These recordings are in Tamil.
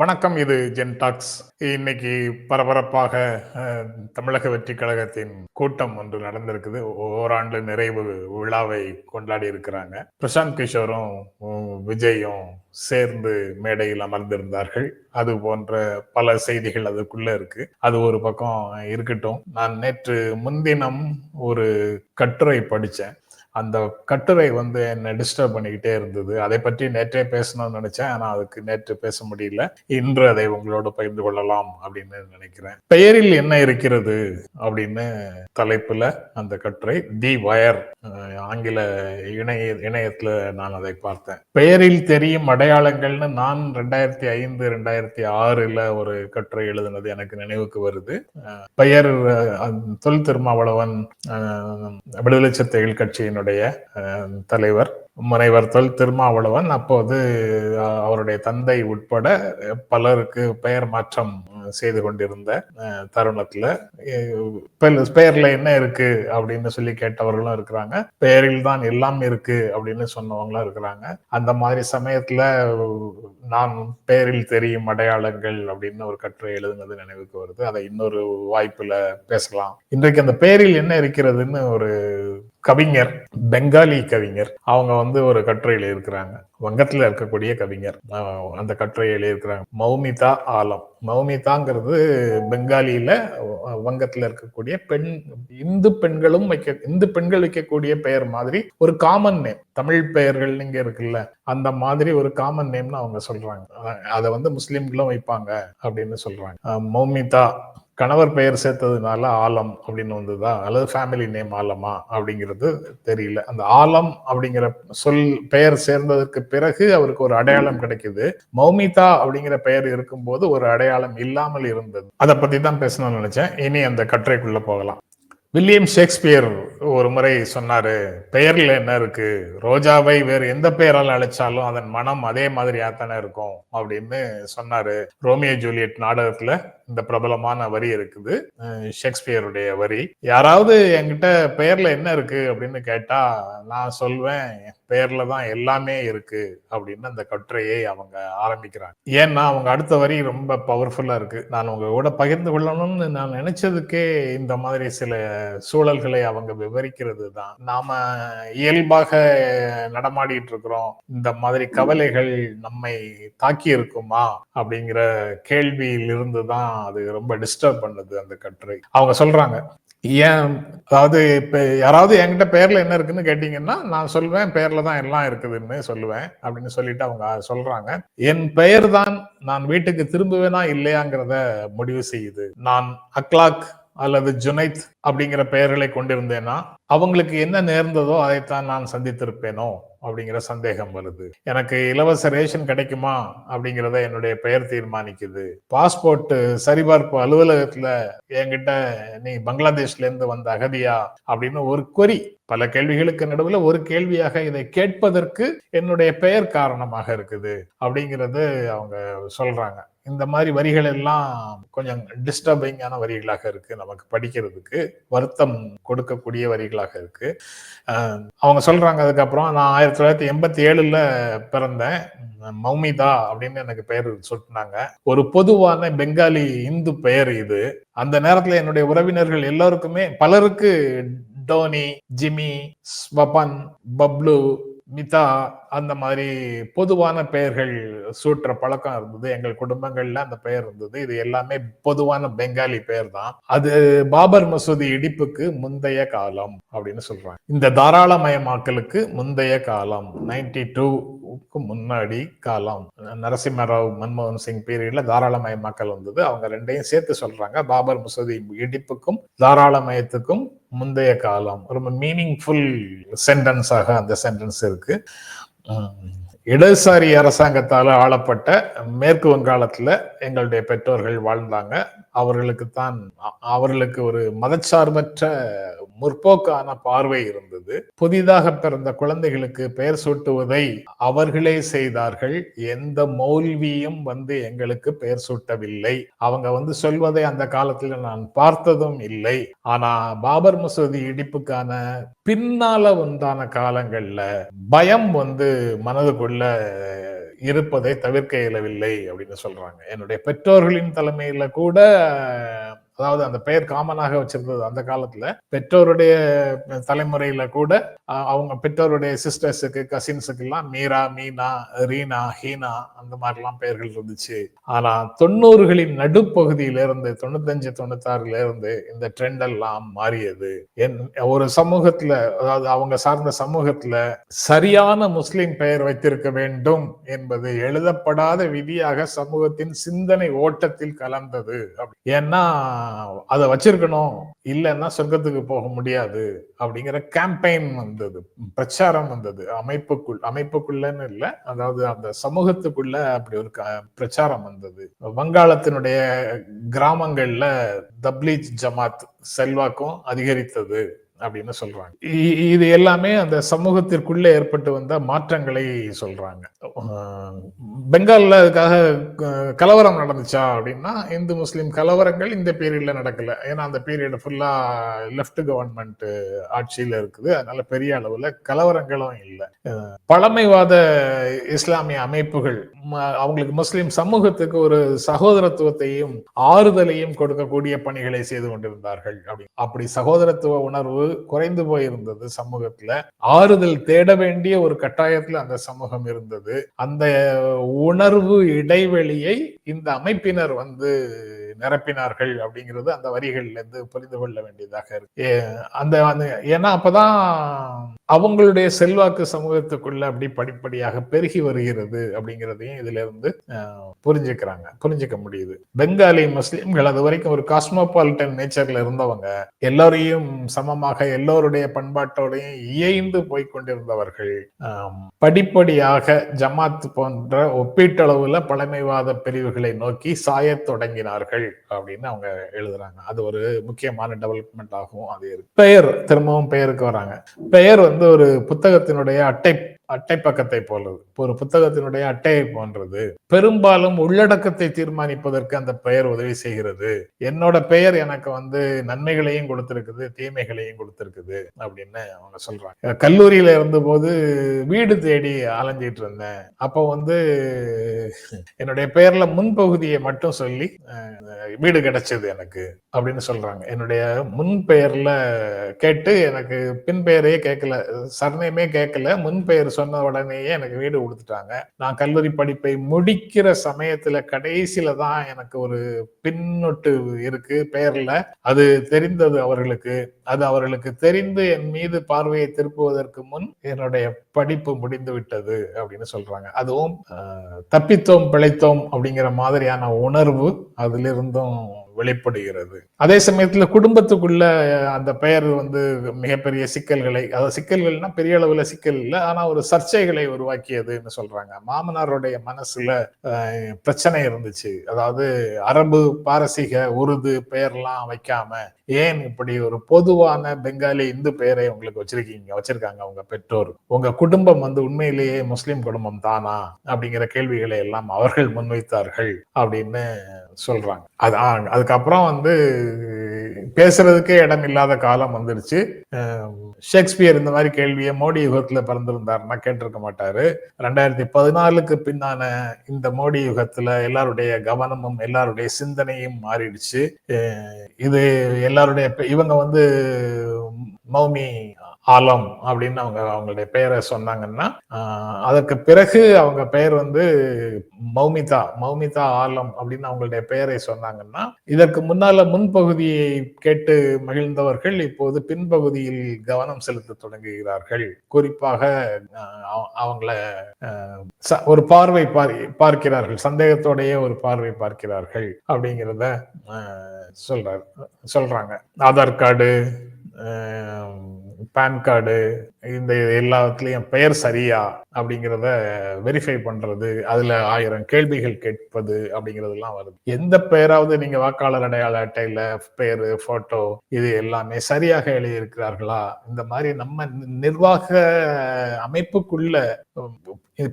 வணக்கம் இது ஜென் டாக்ஸ். இன்னைக்கு பரபரப்பாக தமிழக வெற்றி கழகத்தின் கூட்டம் ஒன்று நடந்திருக்குது. ஓராண்டு நிறைவு விழாவை கொண்டாடி இருக்கிறாங்க. பிரசாந்த் கிஷோரும் விஜயும் சேர்ந்து மேடையில் அமர்ந்திருந்தார்கள். அது போன்ற பல செய்திகள் அதுக்குள்ள இருக்கு. அது ஒரு பக்கம் இருக்கட்டும். நான் நேற்று முன்தினம் ஒரு கட்டுரை படித்தேன். அந்த கட்டுரை வந்து என்னை டிஸ்டர்ப் பண்ணிக்கிட்டே இருந்தது. அதை பற்றி நேற்றே பேசணும்னு நினைச்சேன். ஆனா அதுக்கு நேற்று பேச முடியல. இன்று அதை உங்களோட பகிர்ந்து கொள்ளலாம் அப்படின்னு நினைக்கிறேன். பெயரில் என்ன இருக்கிறது அப்படின்னு தலைப்புல அந்த கட்டுரை தி வயர். ஆங்கில இணைய இணையத்துல நான் அதை பார்த்தேன். பெயரில் தெரியும் அடையாளங்கள்னு நான் ரெண்டாயிரத்தி ஐந்து ரெண்டாயிரத்தி ஆறுல ஒரு கட்டுரை எழுதினது எனக்கு நினைவுக்கு வருது. பெயர் தொல் திருமாவளவன் விடுதலை சிறுத்தைகள் கட்சியினுடைய அஹ், தலைவர் முனைவர் தொல் திருமாவளவன். அப்போது அவருடைய தந்தை உட்பட பலருக்கு பெயர் மாற்றம் செய்து கொண்டிருந்த தருணத்துல பெயர்ல என்ன இருக்கு அப்படின்னு சொல்லி கேட்டவர்களும் இருக்கிறாங்க. பெயரில் தான் எல்லாம் இருக்கு அப்படின்னு சொன்னவங்களும் இருக்கிறாங்க. அந்த மாதிரி சமயத்துல நான் பெயரில் தெரியும் அடையாளங்கள் அப்படின்னு ஒரு கட்டுரை எழுதுனது நினைவுக்கு வருது. அதை இன்னொரு வாய்ப்புல பேசலாம். இன்றைக்கு அந்த பெயரில் என்ன இருக்கிறதுன்னு ஒரு கவிஞர் பெங்காலி கவிஞர். அவங்க வந்து ஒரு கட்டுரை எழுதியிருக்கிறாங்க. வங்கத்தில் இருக்கக்கூடிய கவிஞர். அந்த கட்டுரை எழுதியிருக்கிறாங்க. மௌமிதா ஆலம். மௌமிதாங்கிறது பெங்காலியில வங்கத்தில் இருக்கக்கூடிய பெண் இந்து பெண்களும் வைக்க இந்து பெண்கள் வைக்கக்கூடிய பெயர் மாதிரி ஒரு காமன் நேம் தமிழ் பெயர்கள் இங்க இருக்குல்ல அந்த மாதிரி ஒரு காமன் நேம்னு அவங்க சொல்றாங்க. அதை வந்து முஸ்லிம்களும் வைப்பாங்க அப்படின்னு சொல்றாங்க. மௌமிதா கணவர் பெயர் சேர்த்ததுனால ஆலம் அப்படின்னு வந்ததா அல்லது ஃபேமிலி நேம் ஆலமா அப்படிங்கிறது தெரியல. அந்த ஆலம் அப்படிங்கிற சொல் பெயர் சேர்ந்ததற்கு பிறகு அவருக்கு ஒரு அடையாளம் கிடைக்குது. மௌமிதா அப்படிங்கிற பெயர் இருக்கும்போது ஒரு அடையாளம் இல்லாமல் இருந்தது. அதை பத்தி தான் பேசணும்னு நினைச்சேன். இனி அந்த கட்டுரைக்குள்ள போகலாம். வில்லியம் ஷேக்ஸ்பியர் ஒரு முறை சொன்னார் பெயரில் என்ன இருக்கு? ரோஜாவை வேறு எந்த பெயரால் அழைச்சாலும் அதன் மனம் அதே மாதிரியா தானே இருக்கும் அப்படின்னு சொன்னாரு. ரோமியோ ஜூலியட் நாடகத்துல இந்த பிரபலமான வரி இருக்குது ஷேக்ஸ்பியருடைய வரி. யாராவது என்கிட்ட பெயர்ல என்ன இருக்கு? அப்படின்னு கேட்டா நான் சொல்வேன் பெயர்ல தான் எல்லாமே இருக்கு அப்படின்னு அந்த கட்டுரையை அவங்க ஆரம்பிக்கிறாங்க. ஏன்னா அவங்க அடுத்த வரி ரொம்ப பவர்ஃபுல்லா இருக்கு. நான் உங்க கூட பகிர்ந்து கொள்ளணும்னு நான் நினைச்சதுக்கே இந்த மாதிரி சில சூழல்களை அவங்க விவரிக்கிறது தான் நாம இயல்பாக நடமாடிட்டு இருக்கிறோம் இந்த மாதிரி கவலைகள் நம்மை தாக்கி இருக்குமா? அப்படிங்கிற கேள்வியிலிருந்து தான் அது ரொம்ப டிஸ்டர்ப் பண்ணுது அந்த கட்டுரை. அவங்க சொல்றாங்க ஏன் அதாவது இப்ப யாராவது என்கிட்ட பேர்ல என்ன இருக்குன்னு கேட்டீங்கன்னா நான் சொல்வேன் பேர்ல தான் எல்லாம் இருக்குதுன்னு சொல்லுவேன் அப்படின்னு சொல்லிட்டு அவங்க சொல்றாங்க. என் பெயர் தான் நான் வீட்டுக்கு திரும்புவேனா இல்லையாங்கிறத முடிவு செய்யுது. நான் அக்லாக் அல்லது ஜுனைத் அப்படிங்கிற பெயர்களை கொண்டிருந்தேன்னா அவங்களுக்கு என்ன நேர்ந்ததோ அதைத்தான் நான் சந்தித்திருப்பேனோ அப்படிங்கிற சந்தேகம் வருது. எனக்கு இலவச ரேஷன் கிடைக்குமா அப்படிங்கிறத என்னுடைய பெயர் தீர்மானிக்குது. பாஸ்போர்ட் சரிபார்ப்பு அலுவலகத்துல என்கிட்ட நீ பங்களாதேஷ்ல இருந்து வந்த அகதியா? அப்படின்னு ஒரு கொரி பல கேள்விகளுக்கு நடுவில் ஒரு கேள்வியாக இதை கேட்பதற்கு என்னுடைய பெயர் காரணமாக இருக்குது அப்படிங்கிறது அவங்க சொல்றாங்க. இந்த மாதிரி வரிகள் எல்லாம் கொஞ்சம் டிஸ்டர்பிங்கான வரிகளாக இருக்கு நமக்கு படிக்கிறதுக்கு வருத்தம் கொடுக்கக்கூடிய வரிகளாக இருக்கு. அவங்க சொல்றாங்க அதுக்கப்புறம் நான் ஆயிரத்தி தொள்ளாயிரத்தி எண்பத்தி ஏழுல பிறந்தேன். மௌமிதா அப்படின்னு எனக்கு பெயர் சொன்னாங்க. ஒரு பொதுவான பெங்காலி இந்து பெயர் இது. அந்த நேரத்துல என்னுடைய உறவினர்கள் எல்லாருக்குமே பலருக்கு டோனி ஜிமி ஸ்வபன் பப்ளு மிதா அந்த மாதிரி பொதுவான பெயர்கள் சூட்டுற பழக்கம் இருந்தது. எங்கள் குடும்பங்கள்ல அந்த பெயர் இருந்தது. இது எல்லாமே பொதுவான பெங்காலி பெயர் தான். அது பாபர் மசூதி இடிப்புக்கு முந்தைய காலம் அப்படின்னு சொல்றாங்க. இந்த தாராளமயமாக்கலுக்கு முந்தைய காலம் நைன்டி டூக்கு முன்னாடி காலம். நரசிம்மராவ் மன்மோகன் சிங் பீரியட்ல தாராளமயமாக்கல் வந்தது. அவங்க ரெண்டையும் சேர்த்து சொல்றாங்க. பாபர் மசூதி இடிப்புக்கும் தாராளமயத்துக்கும் முந்தைய காலம். ரொம்ப மீனிங்ஃபுல் சென்டென்ஸாக அந்த சென்டென்ஸ் இருக்கு. இடதுசாரி அரசாங்கத்தால் ஆளப்பட்ட மேற்கு வங்காளத்தில் எங்களுடைய பெற்றோர்கள் வாழ்ந்தாங்க. அவர்களுக்கு தான் அவர்களுக்கு ஒரு மதச்சார்பற்ற முற்போக்கான பார்வை இருந்தது. புதிதாக பிறந்த குழந்தைகளுக்கு பெயர் சூட்டுவதை அவர்களே செய்தார்கள். எந்த மௌல்வியும் வந்து எங்களுக்கு பெயர் சூட்டவில்லை. அவங்க வந்து சொல்வதை அந்த காலத்தில் நான் பார்த்ததும் இல்லை. ஆனா பாபர் மசூதி இடிப்புக்கான பின்னால உண்டான காலங்கள்ல பயம் வந்து மனதுக்குள்ள இருப்பதை தவிர்க்க இயலவில்லை அப்படின்னு சொல்றாங்க. என்னுடைய பெற்றோர்களின் தலைமையில கூட அதாவது அந்த பெயர் காமனாக வச்சிருந்தது அந்த காலத்துல. பெற்றோருடைய தலைமுறையில கூட அவங்க பெற்றோருடைய சிஸ்டர்ஸுக்கு கசின்ஸுக்கு எல்லாம் மீரா மீனா ரீனா ஹீனா அந்த மாதிரிலாம் பெயர்கள் இருந்துச்சு. ஆனா தொண்ணூறுகளின் நடுப்பகுதியில இருந்து தொண்ணூத்தஞ்சு தொண்ணூத்தாறுல இருந்து இந்த ட்ரெண்ட் எல்லாம் மாறியது. என் ஒரு சமூகத்துல அதாவது அவங்க சார்ந்த சமூகத்துல சரியான முஸ்லிம் பெயர் வைத்திருக்க வேண்டும் என்பது எழுதப்படாத விதியாக சமூகத்தின் சிந்தனை ஓட்டத்தில் கலந்தது. ஏன்னா அதை வச்சிருக்கணும். இல்லைன்னா சொர்க்கத்துக்கு போக முடியாது அப்படிங்கிற கேம்பெயின் வந்தது. பிரச்சாரம் வந்தது. அமைப்புக்குள் அமைப்புக்குள்ளன்னு இல்லை அதாவது அந்த சமூகத்துக்குள்ள அப்படி ஒரு பிரச்சாரம் வந்தது. வங்காளத்தினுடைய கிராமங்கள்ல தப்லீஜ் ஜமாத் செல்வாக்கும் அதிகரித்தது. அப்படின்னு சொல்றாங்க. இது எல்லாமே அந்த சமூகத்திற்குள்ளே ஏற்பட்டு வந்த மாற்றங்களை சொல்றாங்க. பெங்கால்ல அதுக்காக கலவரம் நடந்துச்சா அப்படின்னா இந்து முஸ்லீம் கலவரங்கள் இந்த பீரியட்ல நடக்கல. ஏன்னா அந்த பீரியட் ஃபுல்லா லெப்ட் கவர்மெண்ட் ஆட்சியில இருக்குது. அதனால பெரிய அளவுல கலவரங்களும் இல்லை. பழமைவாத இஸ்லாமிய அமைப்புகள் அவங்களுக்கு முஸ்லீம் சமூகத்துக்கு ஒரு சகோதரத்துவத்தையும் ஆறுதலையும் கொடுக்கக்கூடிய பணிகளை செய்து கொண்டிருந்தார்கள் அப்படி அப்படி சகோதரத்துவ உணர்வு குறைந்து போயிருந்தது சமூகத்துல. ஆறுதல் தேட வேண்டிய ஒரு கட்டாயத்துல அந்த சமூகம் இருந்தது. அந்த உணர்வு இடைவெளியை இந்த அமைப்பினர் வந்து நிரப்பினார்கள் அப்படிங்கிறது அந்த வரிகள்ல இருந்து புரிந்து கொள்ள வேண்டியதாக இருக்கு. அந்த ஏன்னா அப்பதான் அவங்களுடைய செல்வாக்கு சமூகத்துக்குள்ள அப்படி படிப்படியாக பெருகி வருகிறது அப்படிங்கிறதையும் இதுல இருந்து புரிஞ்சுக்கிறாங்க புரிஞ்சுக்க முடியுது. பெங்காலி முஸ்லீம்கள் அது வரைக்கும் ஒரு காஸ்மோபாலிட்டன் நேச்சர்ல இருந்தவங்க. எல்லோரையும் சமமாக எல்லோருடைய பண்பாட்டோடையும் இயைந்து போய்கொண்டிருந்தவர்கள் படிப்படியாக ஜமாத் போன்ற ஒப்பீட்டளவுல பழமைவாத பிரிவுகளை நோக்கி சாயத் தொடங்கினார்கள். அப்படின்னு அவங்க எழுதுறாங்க. அது ஒரு முக்கியமான டெவலப்மெண்ட் ஆகும். அது பெயர் திரும்பவும் பெயருக்கு வராங்க. பெயர் வந்து ஒரு புத்தகத்தினுடைய அட்டை அட்டை பக்கத்தை போலது ஒரு புத்தகத்தினுடைய அட்டையை போன்றது. பெரும்பாலும் உள்ளடக்கத்தை தீர்மானிப்பதற்கு அந்த பெயர் உதவி செய்கிறது. என்னோட பெயர் எனக்கு வந்து நன்மைகளையும் கொடுத்திருக்குது தீமைகளையும் கொடுத்திருக்குது அப்படின்னு அவங்க சொல்றாங்க. கல்லூரியில இருந்த போது வீடு தேடி அலைஞ்சிட்டு இருந்தேன். அப்போ வந்து என்னுடைய பெயர்ல முன்பகுதியை மட்டும் சொல்லி வீடு கிடைச்சது எனக்கு அப்படின்னு சொல்றாங்க. என்னுடைய முன் பெயர்ல கேட்டு எனக்கு பின் பெயரே கேட்கல சர்ணயமே கேட்கல முன் பெயர் சொன்ன உடனேயே எனக்கு வீடு கொடுத்துட்டாங்க. நான் கல்லூரி படிப்பை முடிக்கிற சமயத்துல கடைசியில தான் எனக்கு ஒரு பின்னொட்டு இருக்கு பெயர்ல அது தெரிந்தது அவர்களுக்கு. அது அவர்களுக்கு தெரிந்து என் மீது பார்வையை திருப்புவதற்கு முன் என்னுடைய படிப்பு முடிந்து விட்டது அப்படின்னு சொல்றாங்க. அதுவும் தப்பித்தோம் பிழைத்தோம் அப்படிங்கிற மாதிரியான உணர்வு அதுல இருந்தும் வெளிப்படுகிறது. அதே சமயத்துல குடும்பத்துக்குள்ள அந்த பெயர் வந்து மிகப்பெரிய சிக்கல்களை அதாவது சிக்கல்கள்னா பெரிய அளவுல சிக்கல் இல்லை ஆனா ஒரு சர்ச்சைகளை உருவாக்கியதுன்னு சொல்றாங்க. மாமனாருடைய மனசுல பிரச்சனை இருந்துச்சு. அதாவது அரபு பாரசீக உருது பெயர்லாம் வைக்காம ஏன் இப்படி ஒரு பொதுவான பெங்காலி இந்து பெயரை உங்களுக்கு வச்சிருக்கீங்க வச்சிருக்காங்க உங்க பெற்றோர்? உங்க குடும்பம் வந்து உண்மையிலேயே முஸ்லிம் குடும்பம் தானா? அப்படிங்கிற கேள்விகளை எல்லாம் அவர்கள் முன்வைத்தார்கள் அப்படின்னு சொல்றாங்க. அது அதுக்கப்புறம் வந்து பேசுறதுக்கே இடம் இல்லாத காலம் வந்துருச்சு. ஷேக்ஸ்பியர் இந்த மாதிரி கேள்வியை மோடி யுகத்துல பிறந்திருந்தாருன்னா கேட்டிருக்க மாட்டாரு. ரெண்டாயிரத்தி பதினாலுக்கு பின்னான இந்த மோடி யுகத்துல எல்லாருடைய கவனமும் எல்லாருடைய சிந்தனையும் மாறிடுச்சு. இது எல்லாருடைய இவங்க வந்து மௌமி ஆலம் அப்படின்னு அவங்க அவங்களுடைய பெயரை சொன்னாங்கன்னா அதற்கு பிறகு அவங்க பெயர் வந்து மௌமிதா மௌமிதா ஆலம் அப்படின்னு அவங்களுடைய பெயரை சொன்னாங்கன்னா இதற்கு முன்னால முன்பகுதியை கேட்டு மகிழ்ந்தவர்கள் இப்போது பின்பகுதியில் கவனம் செலுத்த தொடங்குகிறார்கள். குறிப்பாக அவங்கள ஒரு பார்வை பார்க்கிறார்கள் சந்தேகத்தோடைய ஒரு பார்வை பார்க்கிறார்கள் அப்படிங்கிறத சொல்றாரு சொல்றாங்க. ஆதார் கார்டு பேன் கார்டு இந்த எல்லாத்துலேயும் பெயர் சரியா அப்படிங்கிறத வெரிஃபை பண்றது அதுல ஆயிரம் கேள்விகள் கேட்பது அப்படிங்கிறதெல்லாம் வருது. எந்த பெயராவது நீங்க வாக்காளர் அடையாள அட்டையில பெயரு போட்டோ இது எல்லாமே சரியாக எழுதியிருக்கிறார்களா? இந்த மாதிரி நம்ம நிர்வாக அமைப்புக்குள்ள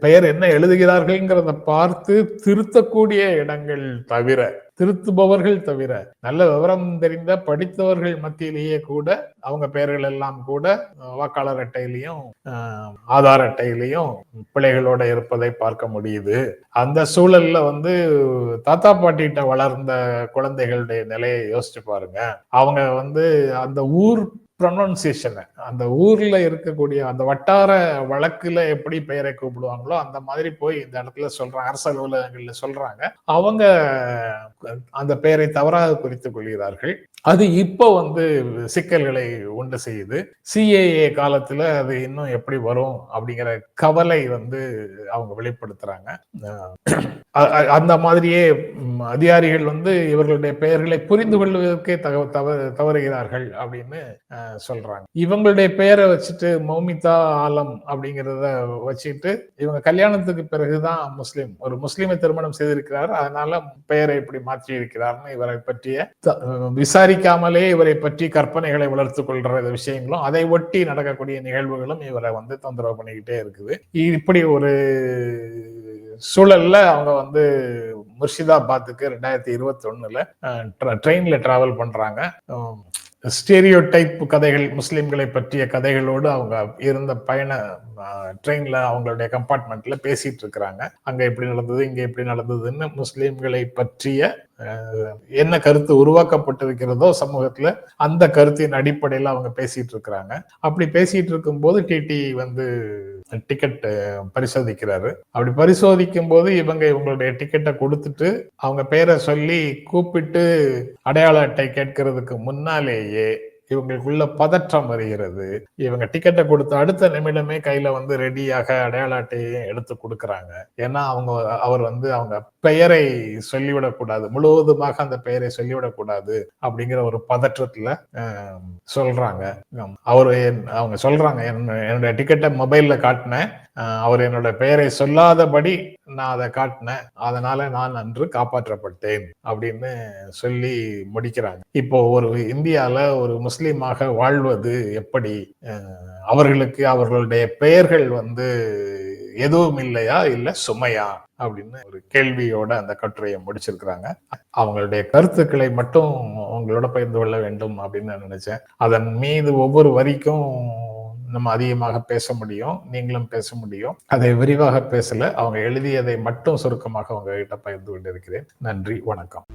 பெயர் என்ன எழுதுகிறார்கள்ங்கிறத பார்த்து திருத்தக்கூடிய இடங்கள் தவிர திருத்துபவர்கள் தவிர நல்ல விவரம் தெரிந்த படித்தவர்கள் மத்தியிலேயே கூட அவங்க பெயர்கள் எல்லாம் கூட வாக்காளர் அட்டை அட்டையிலையும் ஆதார் அட்டையிலையும் பிள்ளைகளோட இருப்பதை பார்க்க முடியுது. அந்த சூழல்ல வந்து தாத்தா பாட்டிகிட்ட வளர்ந்த குழந்தைகளுடைய நிலையை யோசிச்சு பாருங்க. அவங்க வந்து அந்த ஊர் ப்ரொனன்சியேஷன் அந்த ஊர்ல இருக்கக்கூடிய அந்த வட்டார வழக்குல எப்படி பெயரை கூப்பிடுவாங்களோ அந்த மாதிரி போய் இந்த இடத்துல சொல்றாங்க அரசு அலுவலகங்கள்ல சொல்றாங்க. அவங்க அந்த பெயரை தவறாக குறித்துக் கொள்கிறார்கள். அது இப்போ வந்து சிக்கல்களை உண்டு செய்யுது. சிஏஏ காலத்துல அது இன்னும் எப்படி வரும் அப்படிங்கிற கவலை வந்து அவங்க வெளிப்படுத்துறாங்க. அந்த மாதிரியே அதிகாரிகள் வந்து இவர்களுடைய பெயர்களை புரிந்து கொள்வதற்கே தவ தவறுகிறார்கள் அப்படின்னு சொல்றாங்க. இவங்களுடைய பெயரை வச்சுட்டு மௌமிதா ஆலம் அப்படிங்கிறத வச்சுட்டு இவங்க கல்யாணத்துக்கு பிறகுதான் முஸ்லீம் ஒரு முஸ்லீமை திருமணம் செய்திருக்கிறார். அதனால பெயரை இப்படி மாற்றி இருக்கிறார்னு இவரை பற்றிய விசாரிக்காமலே இவரை பற்றி கற்பனைகளை வளர்த்து கொள்ற விஷயங்களும் அதை ஒட்டி நடக்கக்கூடிய நிகழ்வுகளும் இவரை வந்து தொந்தரவு பண்ணிக்கிட்டே இருக்குது. இப்படி ஒரு சூழல்ல அவங்க வந்து முர்ஷிதாபாத்துக்கு ரெண்டாயிரத்தி இருபத்தி ஒண்ணுல ட்ரெயின்ல டிராவல் பண்றாங்க. ஸ்டேரியோ டைப் கதைகள் முஸ்லீம்களை பற்றிய கதைகளோடு அவங்க இருந்த பயண ட்ரெயின்ல அவங்களுடைய கம்பார்ட்மெண்ட்ல பேசிட்டு இருக்கிறாங்க. அங்க எப்படி நடந்தது இங்க எப்படி நடந்ததுன்னு முஸ்லீம்களை பற்றிய என்ன கருத்து உருவாக்கப்பட்டிருக்கிறதோ சமூகத்துல அந்த கருத்தின் அடிப்படையில் அவங்க பேசிட்டு இருக்கிறாங்க. அப்படி பேசிட்டு இருக்கும் போது டிடி வந்து டிக்கெட் பரிசோதிக்கிறாரு. அப்படி பரிசோதிக்கும் போது இவங்க இவங்களுடைய டிக்கெட்டை கொடுத்துட்டு அவங்க பேரை சொல்லி கூப்பிட்டு அடையாள அட்டை கேட்கறதுக்கு முன்னாலேயே இவங்களுக்குள்ள பதற்றம் வருகிறது. இவங்க டிக்கெட்டை கொடுத்த அடுத்த நிமிடமே கையில வந்து ரெடியாக அடையாள அட்டையை எடுத்து கொடுக்குறாங்க. ஏன்னா அவங்க அவர் வந்து அவங்க பெயரை சொல்லிவிடக்கூடாது. முழுவதுமாக அந்த பெயரை சொல்லிவிடக்கூடாது அப்படிங்கிற ஒரு பதற்றத்துல சொல்றாங்க. அவர் அவங்க சொல்றாங்க என்னுடைய டிக்கெட்டை மொபைல்ல காட்டினேன். அவர் என்னோட பெயரை சொல்லாதபடி நான் அதை காட்டினேன். அதனால நான் அன்று காப்பாற்றப்பட்டேன் அப்படின்னு சொல்லி முடிக்கிறாங்க. இப்போ ஒரு இந்தியால ஒரு முஸ்லீமாக வாழ்வது எப்படி? அவர்களுக்கு அவர்களுடைய பெயர்கள் வந்து எதுவும் இல்லையா? இல்ல சுமையா? அப்படின்னு ஒரு கேள்வியோட அந்த கட்டுரையை முடிச்சிருக்கிறாங்க. அவங்களுடைய கருத்துக்களை மட்டும் அவங்களோட பகிர்ந்து கொள்ள வேண்டும் அப்படின்னு நான் நினைச்சேன். அதன் மீது ஒவ்வொரு வரிக்கும் நம்ம அதிகமாக பேச முடியும் நீங்களும் பேச முடியும். அதை விரிவாக பேசல அவங்க எழுதியதை மட்டும் சுருக்கமாக உங்ககிட்ட பகிர்ந்து கொண்டிருக்கிறேன். நன்றி வணக்கம்.